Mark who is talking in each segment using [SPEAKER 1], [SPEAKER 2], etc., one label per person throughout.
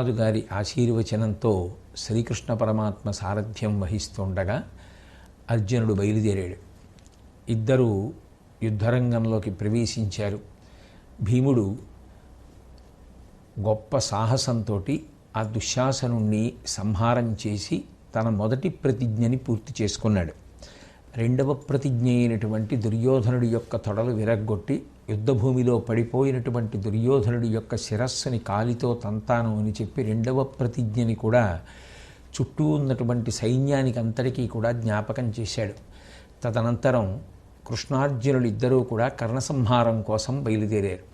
[SPEAKER 1] ధర్మరాజు గారి ఆశీర్వచనంతో శ్రీకృష్ణ పరమాత్మ సారథ్యం వహిస్తుండగా అర్జునుడు బయలుదేరాడు. ఇద్దరు యుద్ధరంగంలోకి ప్రవేశించారు. భీముడు గొప్ప సాహసంతో ఆ దుశ్శాసనుణ్ణి సంహారం చేసి తన మొదటి ప్రతిజ్ఞని పూర్తి చేసుకున్నాడు. రెండవ ప్రతిజ్ఞ అయినటువంటి దుర్యోధనుడి యొక్క తొడలు విరగ్గొట్టి యుద్ధభూమిలో పడిపోయినటువంటి దుర్యోధనుడి యొక్క శిరస్సుని కాలితో తంతాను అని చెప్పి రెండవ ప్రతిజ్ఞని కూడా చుట్టూ ఉన్నటువంటి సైన్యానికి అంతటికీ కూడా జ్ఞాపకం చేశాడు. తదనంతరం కృష్ణార్జునులు ఇద్దరూ కూడా కర్ణసంహారం కోసం బయలుదేరారు.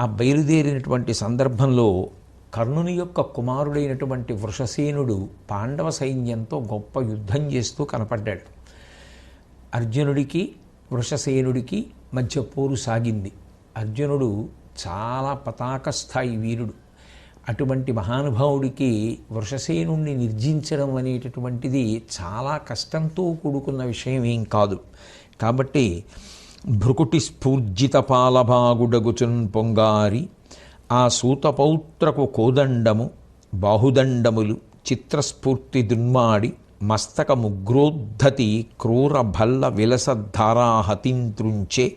[SPEAKER 1] ఆ బయలుదేరినటువంటి సందర్భంలో కర్ణుని యొక్క కుమారుడైనటువంటి వృషసేనుడు పాండవ సైన్యంతో గొప్ప యుద్ధం చేస్తూ కనపడ్డాడు. అర్జునుడికి వృషసేనుడికి మధ్య పోరు సాగింది. అర్జునుడు చాలా పతాక స్థాయి వీరుడు. అటువంటి మహానుభావుడికి వృషసేనుణ్ణి నిర్జించడం అనేటటువంటిది చాలా కష్టంతో కూడుకున్న విషయం ఏం కాదు. కాబట్టి భృకుటి స్ఫూర్జిత పాలభాగుడగుచున్ పొంగారి ఆ సూతపౌత్రకు కోదండము బాహుదండములు చిత్రస్ఫూర్తి దున్మాడి మస్తక ముగ్రోద్ధతి క్రూర భల్ల విలసధారాహతింత్రుంచే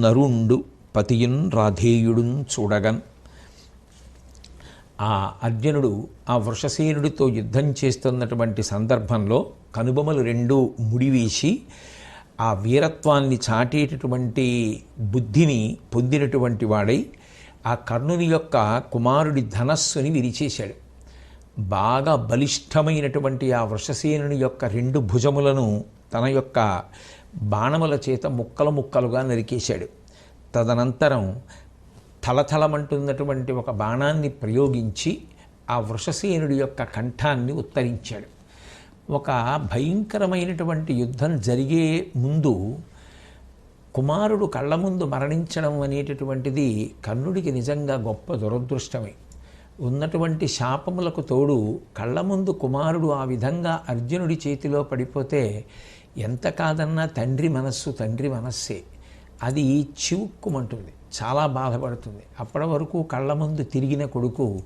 [SPEAKER 1] నరుండు పతియున్ రాధేయుడున్ చూడగన్. ఆ అర్జునుడు ఆ వృషసేనుడితో యుద్ధం చేస్తున్నటువంటి సందర్భంలో కనుబొమలు రెండు ముడివేసి ఆ వీరత్వాన్ని చాటేటటువంటి బుద్ధిని పొందినటువంటి వాడై ఆ కర్ణుని యొక్క కుమారుడి ధనస్సుని విరిచేశాడు. బాగా బలిష్టమైనటువంటి ఆ వృషసేనుని యొక్క రెండు భుజములను తన యొక్క బాణముల చేత ముక్కలు ముక్కలుగా నరికేశాడు. తదనంతరం తలతలమంటున్నటువంటి ఒక బాణాన్ని ప్రయోగించి ఆ వృషసేనుడి యొక్క కంఠాన్ని ఉత్తరించాడు. ఒక భయంకరమైనటువంటి యుద్ధం జరిగే ముందు కుమారుడు కళ్ళ ముందు మరణించడం అనేటటువంటిది కర్ణుడికి నిజంగా గొప్ప దురదృష్టమే. ఉన్నటువంటి శాపములకు తోడు కళ్ళ ముందు కుమారుడు ఆ విధంగా అర్జునుడి చేతిలో పడిపోతే ఎంత కాదన్నా తండ్రి మనస్సు తండ్రి మనస్సే. అది చివుక్కుమంటుంది. చాలా బాధపడుతుంది. అప్పటి వరకు కళ్ళ ముందు తిరిగిన కొడుకు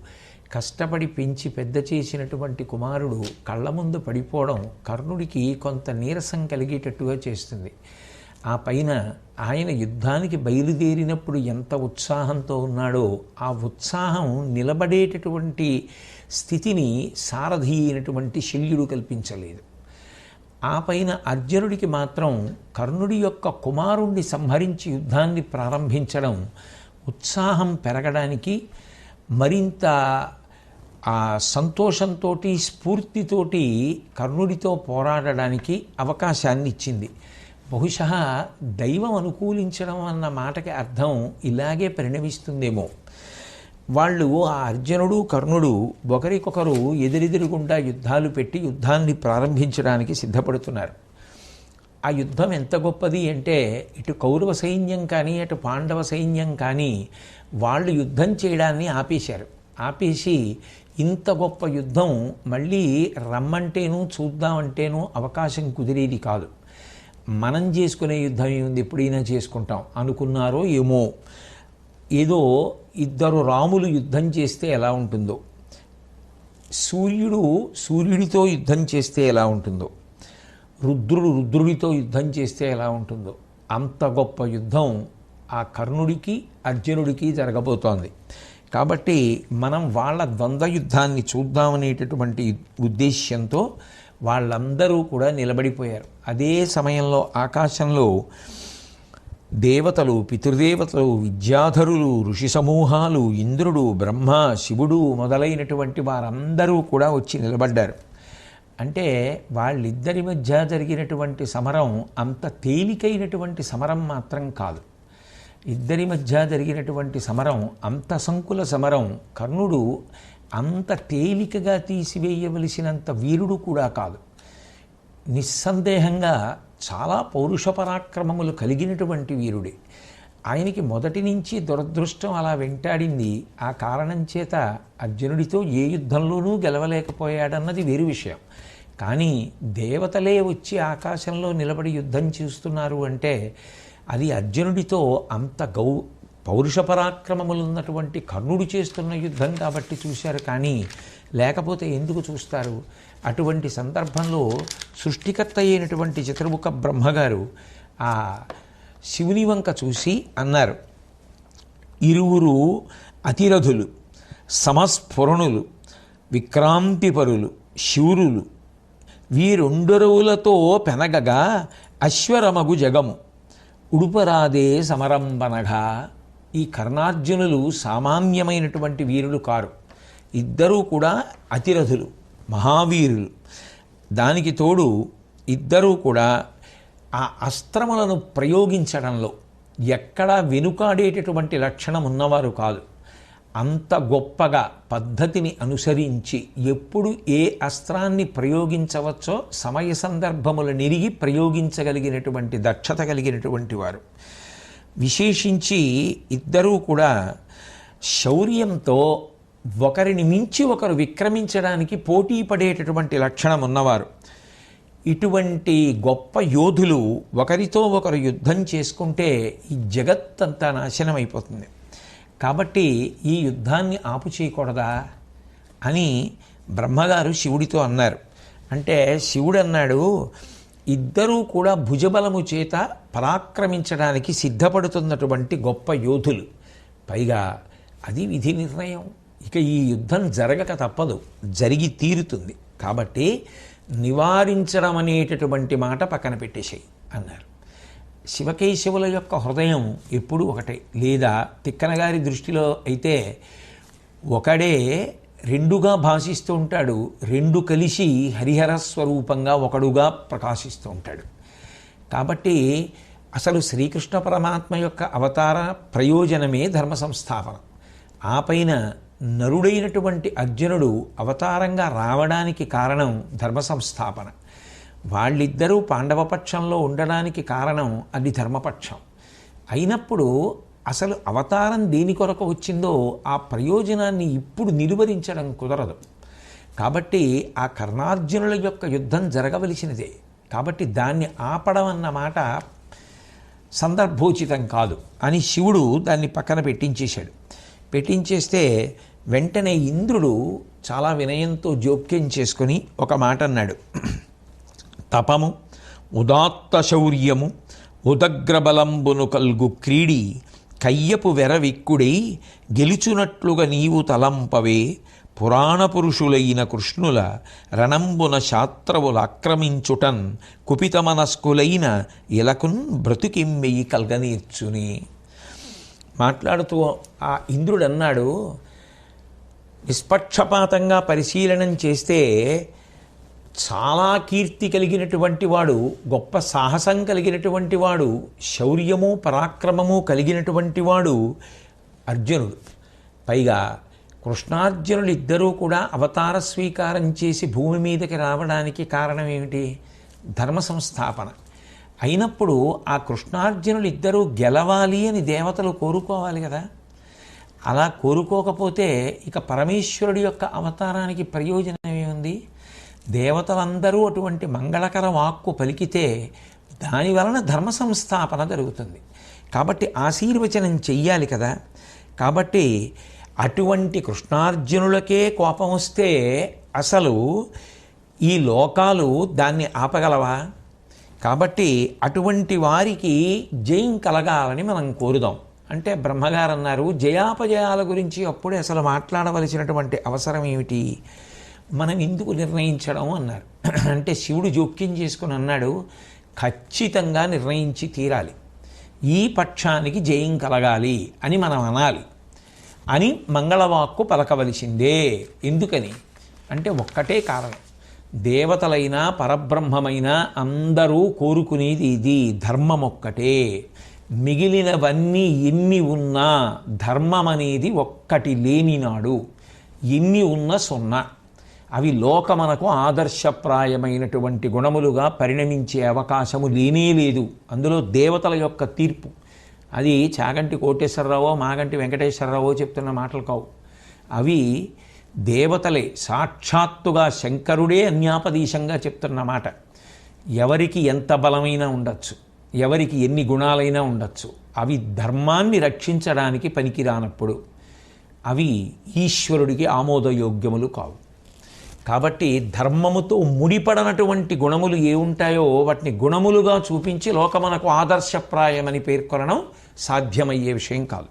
[SPEAKER 1] కష్టపడి పెంచి పెద్ద చేసినటువంటి కుమారుడు కళ్ళ ముందు పడిపోవడం కర్ణుడికి కొంత నీరసం కలిగేటట్టుగా చేస్తుంది. ఆ పైన ఆయన యుద్ధానికి బయలుదేరినప్పుడు ఎంత ఉత్సాహంతో ఉన్నాడో ఆ ఉత్సాహం నిలబడేటటువంటి స్థితిని సారథి అయినటువంటి శల్యుడు కల్పించలేదు. ఆ పైన అర్జునుడికి మాత్రం కర్ణుడి యొక్క కుమారుణ్ణి సంహరించి యుద్ధాన్ని ప్రారంభించడం ఉత్సాహం పెరగడానికి మరింత ఆ సంతోషంతో స్ఫూర్తితోటి కర్ణుడితో పోరాడడానికి అవకాశాన్ని ఇచ్చింది బహుశా దైవం అనుకూలించడం అన్న మాటకి అర్థం ఇలాగే పరిణమిస్తుందేమో. వాళ్ళు ఆ అర్జునుడు కర్ణుడు ఒకరికొకరు ఎదురెదురుగుండా యుద్ధాలు పెట్టి యుద్ధాన్ని ప్రారంభించడానికి సిద్ధపడుతున్నారు. ఆ యుద్ధం ఎంత గొప్పది అంటే ఇటు కౌరవ సైన్యం కానీ అటు పాండవ సైన్యం కానీ వాళ్ళు యుద్ధం చేయడాన్ని ఆపేశారు. ఆపేసి ఇంత గొప్ప యుద్ధం మళ్ళీ రమ్మంటేనూ చూద్దామంటేనూ అవకాశం కుదిరేది కాదు. మనం చేసుకునే యుద్ధం ఏముంది? ఎప్పుడైనా చేసుకుంటాం. అనుకున్నారో ఏమో. ఏదో ఇద్దరు రాములు యుద్ధం చేస్తే ఎలా ఉంటుందో. సూర్యుడు సూర్యుడితో యుద్ధం చేస్తే ఎలా ఉంటుందో. రుద్రుడు రుద్రుడితో యుద్ధం చేస్తే ఎలా ఉంటుందో. అంత గొప్ప యుద్ధం ఆ కర్ణుడికి అర్జునుడికి జరగబోతోంది. కాబట్టి మనం వాళ్ళ ద్వంద్వ యుద్ధాన్ని చూద్దామనేటటువంటి ఉద్దేశ్యంతో వాళ్ళందరూ కూడా నిలబడిపోయారు. అదే సమయంలో ఆకాశంలో దేవతలు పితృదేవతలు విద్యాధరులు ఋషి సమూహాలు ఇంద్రుడు బ్రహ్మ శివుడు మొదలైనటువంటి వారందరూ కూడా వచ్చి నిలబడ్డారు. అంటే వాళ్ళిద్దరి మధ్య జరిగినటువంటి సమరం అంత తేలికైనటువంటి సమరం మాత్రం కాదు. ఇద్దరి మధ్య జరిగినటువంటి సమరం అంత సంకుల సమరం కర్ణుడు అంత తేలికగా తీసివేయవలసినంత వీరుడు కూడా కాదు. నిస్సందేహంగా చాలా పౌరుష పరాక్రమములు కలిగినటువంటి వీరుడే. ఆయనకి మొదటి నుంచి దురదృష్టం అలా వెంటాడింది. ఆ కారణం చేత అర్జునుడితో ఏ యుద్ధంలోనూ గెలవలేకపోయాడన్నది వేరు విషయం. కానీ దేవతలే వచ్చి ఆకాశంలో నిలబడి యుద్ధం చేస్తున్నారు అంటే అది అర్జునుడితో అంత గౌ పౌరుష పరాక్రమములు ఉన్నటువంటి కర్ణుడు చేస్తున్న యుద్ధం కాబట్టి చూశారు కానీ లేకపోతే ఎందుకు చూస్తారు? అటువంటి సందర్భంలో సృష్టికర్త అయినటువంటి చిత్రముఖ బ్రహ్మగారు ఆ శివుని వంక చూసి అన్నారు ఇరువురు అతిరథులు సమస్ఫురణులు విక్రాంతిపరులు శూరులు వీరుండరువులతో పెనగగా అశ్వరమగు జగము ఉడుపరాదే సమరంబనగా ఈ కర్ణార్జునులు సామాన్యమైనటువంటి వీరులు కారు. ఇద్దరూ కూడా అతిరథులు మహావీరులు. దానికి తోడు ఇద్దరూ కూడా ఆ అస్త్రములను ప్రయోగించడంలో ఎక్కడా వెనుకాడేటటువంటి లక్షణం ఉన్నవారు కాదు. అంత గొప్పగా పద్ధతిని అనుసరించి ఎప్పుడు ఏ అస్త్రాన్ని ప్రయోగించవచ్చో సమయ సందర్భములు నిరిగి ప్రయోగించగలిగినటువంటి దక్షత కలిగినటువంటి వారు. విశేషించి ఇద్దరూ కూడా శౌర్యంతో ఒకరిని మించి ఒకరు విక్రమించడానికి పోటీ పడేటటువంటి లక్షణం ఉన్నవారు. ఇటువంటి గొప్ప యోధులు ఒకరితో ఒకరు యుద్ధం చేసుకుంటే ఈ జగత్తంతా నాశనం అయిపోతుంది. కాబట్టి ఈ యుద్ధాన్ని ఆపు చేయకూడదా అని బ్రహ్మగారు శివుడితో అన్నారు. అంటే శివుడు అన్నాడు ఇద్దరూ కూడా భుజబలము చేత పరాక్రమించడానికి సిద్ధపడుతున్నటువంటి గొప్ప యోధులు. పైగా అది విధి నిర్ణయం. ఇక ఈ యుద్ధం జరగక తప్పదు. జరిగి తీరుతుంది. కాబట్టి నివారించడం అనేటటువంటి మాట పక్కన పెట్టేసేయి అన్నారు. శివకేశవుల యొక్క హృదయం ఎప్పుడూ ఒకటే. లేదా తిక్కనగారి దృష్టిలో అయితే ఒకడే రెండుగా భాషిస్తూ ఉంటాడు. రెండు కలిసి హరిహర స్వరూపంగా ఒకడుగా ప్రకాశిస్తూ ఉంటాడు. కాబట్టి అసలు శ్రీకృష్ణ పరమాత్మ యొక్క అవతార ప్రయోజనమే ధర్మ సంస్థాపన. ఆ పైన నరుడైనటువంటి అర్జునుడు అవతారంగా రావడానికి కారణం ధర్మ సంస్థాపన. వాళ్ళిద్దరూ పాండవపక్షంలో ఉండడానికి కారణం అది ధర్మపక్షం. అయినప్పుడు అసలు అవతారం దేని కొరకు వచ్చిందో ఆ ప్రయోజనాన్ని ఇప్పుడు నిలువరించడం కుదరదు. కాబట్టి ఆ కర్ణార్జునుల యొక్క యుద్ధం జరగవలసినదే. కాబట్టి దాన్ని ఆపడం అన్నమాట సందర్భోచితం కాదు అని శివుడు దాన్ని పక్కన పెట్టించేశాడు. పెట్టించేస్తే వెంటనే ఇంద్రుడు చాలా వినయంతో జోక్యం చేసుకొని ఒక మాట అన్నాడు. తపము ఉదాత్త శౌర్యము ఉదగ్రబలంబును కల్గు క్రీడి కయ్యపు వెరవిక్కుడై గెలుచునట్లుగా నీవు తలంపవే పురాణ పురుషులైన కృష్ణుల రణంబున శాత్రవులు ఆక్రమించుటన్ కుపితమనస్కులైన ఇలకున్ బ్రతికిమ్మెయి కల్గనీర్చుని. మాట్లాడుతూ ఆ ఇంద్రుడు అన్నాడు నిష్పక్షపాతంగా పరిశీలనం చేస్తే చాలా కీర్తి కలిగినటువంటి వాడు గొప్ప సాహసం కలిగినటువంటి వాడు శౌర్యము పరాక్రమము కలిగినటువంటి వాడు అర్జునుడు. పైగా కృష్ణార్జునులు ఇద్దరూ కూడా అవతార స్వీకారం చేసి భూమి మీదకి రావడానికి కారణం ఏమిటి? ధర్మ సంస్థాపన. అయినప్పుడు ఆ కృష్ణార్జునులు ఇద్దరూ గెలవాలి అని దేవతలు కోరుకోవాలి కదా. అలా కోరుకోకపోతే ఇక పరమేశ్వరుడి యొక్క అవతారానికి ప్రయోజనం ఏముంది? దేవతలందరూ అటువంటి మంగళకర వాక్కు పలికితే దాని వలన ధర్మ సంస్థాపన జరుగుతుంది. కాబట్టి ఆశీర్వచనం చెయ్యాలి కదా. కాబట్టి అటువంటి కృష్ణార్జునులకే కోపం వస్తే అసలు ఈ లోకాలు దాన్ని ఆపగలవా? కాబట్టి అటువంటి వారికి జయం కలగాలని మనం కోరుదాం. అంటే బ్రహ్మగారు అన్నారు జయాపజయాల గురించి అప్పుడే అసలు మాట్లాడవలసినటువంటి అవసరం ఏమిటి? మనం ఎందుకు నిర్ణయించడం అన్నారు. అంటే శివుడు జోక్యం చేసుకుని అన్నాడు ఖచ్చితంగా నిర్ణయించి తీరాలి. ఈ పక్షానికి జయం కలగాలి అని మనం అనాలి. అని మంగళవాక్కు పలకవలసిందే. ఎందుకని? అంటే ఒక్కటే కారణం. దేవతలైనా పరబ్రహ్మమైనా అందరూ కోరుకునేది ఇది ధర్మం ఒక్కటే. మిగిలినవన్నీ ఎన్ని ఉన్నా ధర్మం అనేది ఒక్కటి లేనినాడు. ఎన్ని ఉన్న సున్నా. అవి లోకమనకు ఆదర్శప్రాయమైనటువంటి గుణములుగా పరిణమించే అవకాశము లేనే లేదు. అందులో దేవతల యొక్క తీర్పు. అది చాగంటి కోటేశ్వరరావో మాగంటి వెంకటేశ్వరరావో చెప్తున్న మాటలు కావు. అవి దేవతలే సాక్షాత్తుగా శంకరుడే అన్యాపదీశంగా చెప్తున్న మాట. ఎవరికి ఎంత బలమైనా ఉండొచ్చు. ఎవరికి ఎన్ని గుణాలైనా ఉండొచ్చు. అవి ధర్మాన్ని రక్షించడానికి పనికిరానప్పుడు అవి ఈశ్వరుడికి ఆమోదయోగ్యములు కావు. కాబట్టి ధర్మముతో ముడిపడనటువంటి గుణములు ఏ ఉంటాయో వాటిని గుణములుగా చూపించి లోకమనకు ఆదర్శప్రాయమని పేర్కొనడం సాధ్యమయ్యే విషయం కాదు.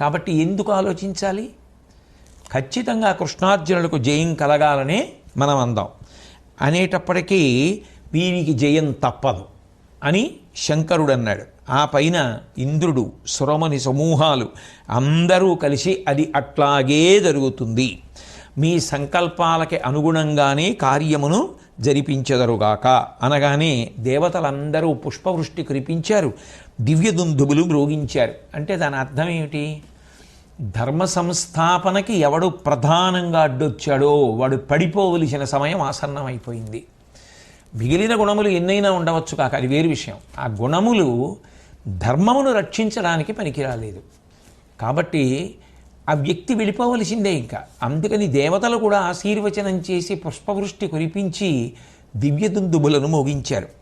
[SPEAKER 1] కాబట్టి ఎందుకు ఆలోచించాలి? ఖచ్చితంగా కృష్ణార్జునులకు జయం కలగాలనే మనం అందాం. అనేటప్పటికీ వీరికి జయం తప్పదు అని శంకరుడు అన్నాడు ఆ పైన ఇంద్రుడు సురమని సమూహాలు అందరూ కలిసి అది అట్లాగే జరుగుతుంది. మీ సంకల్పాలకి అనుగుణంగానే కార్యమును జరిపించెదరుగాక. అనగానే దేవతలందరూ పుష్పవృష్టి కురిపించారు దివ్యదుందుబులు మ్రోగించారు. అంటే దాని అర్థం ఏమిటి? ధర్మ సంస్థాపనకి ఎవడు ప్రధానంగా అడ్డొచ్చాడో వాడు పడిపోవలసిన సమయం ఆసన్నమైపోయింది. మిగిలిన గుణములు ఎన్నైనా ఉండవచ్చు కాక అది వేరు విషయం. ఆ గుణములు ధర్మమును రక్షించడానికి పనికిరాలేదు. కాబట్టి ఆ వ్యక్తి వెళ్ళిపోవలసిందే ఇంకా. అందుకని దేవతలు కూడా ఆశీర్వచనం చేసి పుష్పవృష్టి కురిపించి దివ్యదుందుబులను మోగించారు.